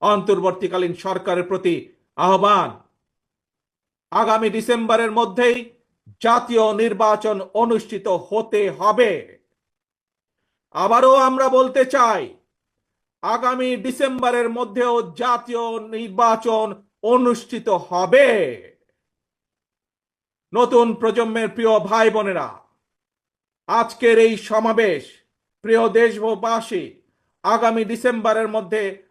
অন্তর্বর্তীকালীন সরকারের প্রতি আহ্বান। আগামী ডিসেম্বরের মধ্যেই জাতীয় নির্বাচন অনুষ্ঠিত হতে হবে। আবারও আমরা বলতে চাই, আগামী ডিসেম্বরের মধ্যেও জাতীয় নির্বাচন অনুষ্ঠিত হবে। নতুন প্রজন্মের প্রিয় ভাই বোনেরা আজকের এই সমাবেশ, প্রিয় দেশবাসী, আগামী ডিসেম্বরের মধ্যে